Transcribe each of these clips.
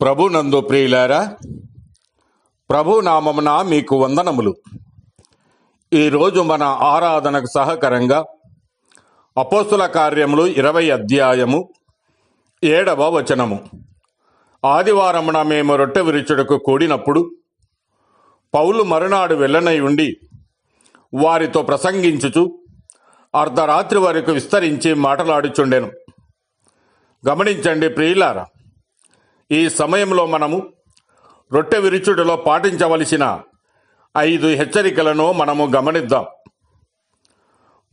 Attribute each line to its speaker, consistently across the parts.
Speaker 1: ప్రభు నందు ప్రియులారా ప్రభు నామమున మీకు వందనములు. ఈరోజు మన ఆరాధనకు సహకరంగా అపోస్తుల కార్యములు ఇరవై అధ్యాయము ఏడవ వచనము. ఆదివారమున మేము రొట్టె విరుచుటకు కూడినప్పుడు పౌలు మరునాడు వెళ్ళనై ఉండి వారితో ప్రసంగించుచు అర్ధరాత్రి వరకు విస్తరించి మాటలాడుచుండెను. గమనించండి ప్రియులారా ఈ సమయంలో మనము రొట్టె విరుచుడిలో పాటించవలసిన ఐదు హెచ్చరికలను మనము గమనిద్దాం.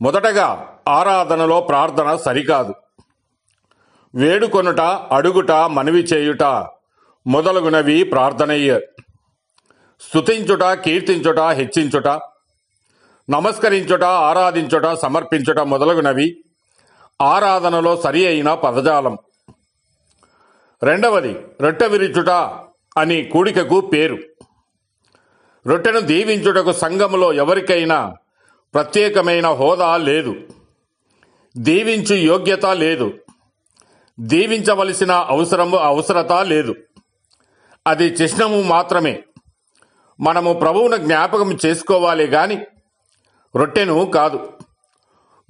Speaker 1: మొదటగా ఆరాధనలో ప్రార్థన సరికాదు. వేడుకొనుట అడుగుట మనవి చేయుట మొదలగునవి ప్రార్థనయ్య స్తుతించుట కీర్తించుట హెచ్చించుట నమస్కరించుట ఆరాధించుట సమర్పించుట మొదలగునవి ఆరాధనలో సరి అయిన పదజాలం. రెండవది రొట్టె విరుచుట అని కూడికకు పేరు. రొట్టెను దీవించుటకు సంఘములో ఎవరికైనా ప్రత్యేకమైన హోదా లేదు. దీవించు యోగ్యత లేదు. దీవించవలసిన అవసరము అవసరత లేదు. అది చిహ్నము మాత్రమే. మనము ప్రభువును జ్ఞాపకం చేసుకోవాలి గాని రొట్టెను కాదు.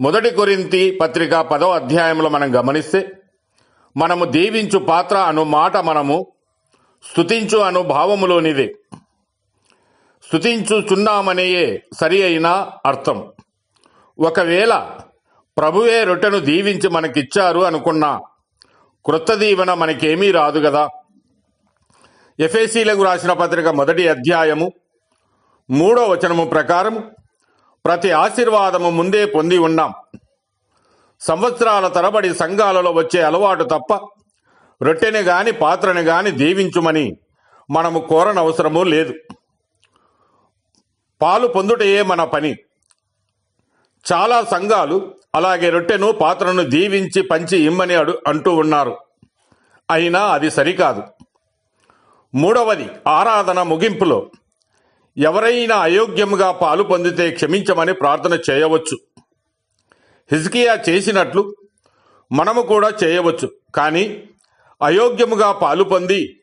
Speaker 1: మొదటి కొరింతి పత్రిక పదో అధ్యాయంలో మనం గమనిస్తే మనము దీవించు పాత్ర అను మాట మనము స్తుతించు అను భావములోనిదే. స్తుతించుచున్నామనేయే సరి అయిన అర్థం. ఒకవేళ ప్రభువే రొట్టెను దీవించి మనకిచ్చారు అనుకున్నా క్రొత్త దీవెన మనకేమీ రాదు కదా ఎఫ్ఎసీలకు రాసిన పత్రిక మొదటి అధ్యాయము మూడో వచనము ప్రకారం ప్రతి ఆశీర్వాదము ముందే పొంది ఉన్నాం. సంవత్సరాల తరబడి సంఘాలలో వచ్చే అలవాటు తప్ప రొట్టెని గాని పాత్రని గాని దీవించుమని మనము కోరనవసరము లేదు. పాలు పొందుటయే మన పని. చాలా సంఘాలు అలాగే రొట్టెను పాత్రను దీవించి పంచి ఇమ్మని అడు అంటూ ఉన్నారు. అయినా అది సరికాదు. మూడవది ఆరాధన ముగింపులో. ఎవరైనా అయోగ్యముగా పాలు పొందితే క్షమించమని ప్రార్థన చేయవచ్చు. హిజ్కియా చేసినట్లు మనము కూడా చేయవచ్చు. కానీ అయోగ్యముగా పాలు పొంది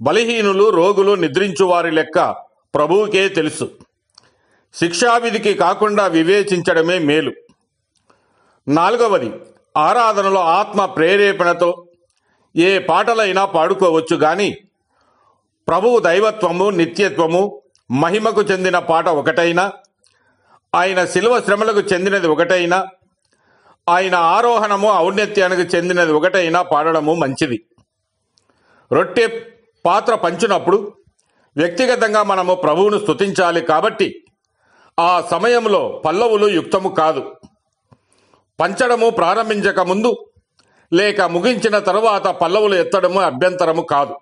Speaker 1: బలహీనులు రోగులు నిద్రించు వారి లెక్క ప్రభువుకే తెలుసు. శిక్షావిధికి కాకుండా వివేచించడమే మేలు. నాలుగవది ఆరాధనలో ఆత్మ ప్రేరేపణతో ఏ పాటలైనా పాడుకోవచ్చు గాని ప్రభువు దైవత్వము నిత్యత్వము మహిమకు చెందిన పాట ఒకటైనా ఆయన శిలువ శ్రమలకు చెందినది ఒకటైనా ఆయన ఆరోహణము ఔన్నత్యానికి చెందినది ఒకటైనా పాడడము మంచిది. రొట్టె పాత్ర పంచినప్పుడు వ్యక్తిగతంగా మనము ప్రభువును స్తుతించాలి కాబట్టి ఆ సమయంలో పల్లవులు యుక్తము కాదు. పంచడము ప్రారంభించక ముందు లేక ముగించిన తరువాత పల్లవులు ఎత్తడము అభ్యంతరము కాదు.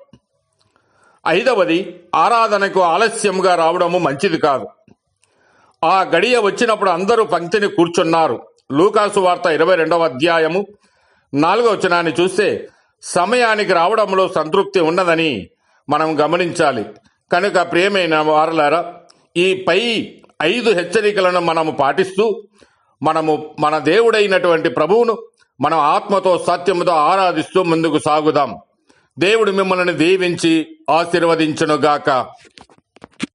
Speaker 1: ఐదవది ఆరాధనకు ఆలస్యంగా రావడము మంచిది కాదు. ఆ గడియ వచ్చినప్పుడు అందరూ పంక్తిని కూర్చున్నారు. లూకాసు వార్త ఇరవై రెండవ అధ్యాయము నాలుగవ వచనాన్ని చూస్తే సమయానికి రావడంలో సంతృప్తి ఉన్నదని మనం గమనించాలి. కనుక ప్రియమైన వారలారా ఈ పై ఐదు హెచ్చరికలను మనము పాటిస్తూ మనము మన దేవుడైనటువంటి ప్రభువును మనం ఆత్మతో సత్యముతో ఆరాధిస్తూ ముందుకు సాగుదాం. దేవుడు మిమ్మల్ని దీవించి ఆశీర్వదించునుగాక.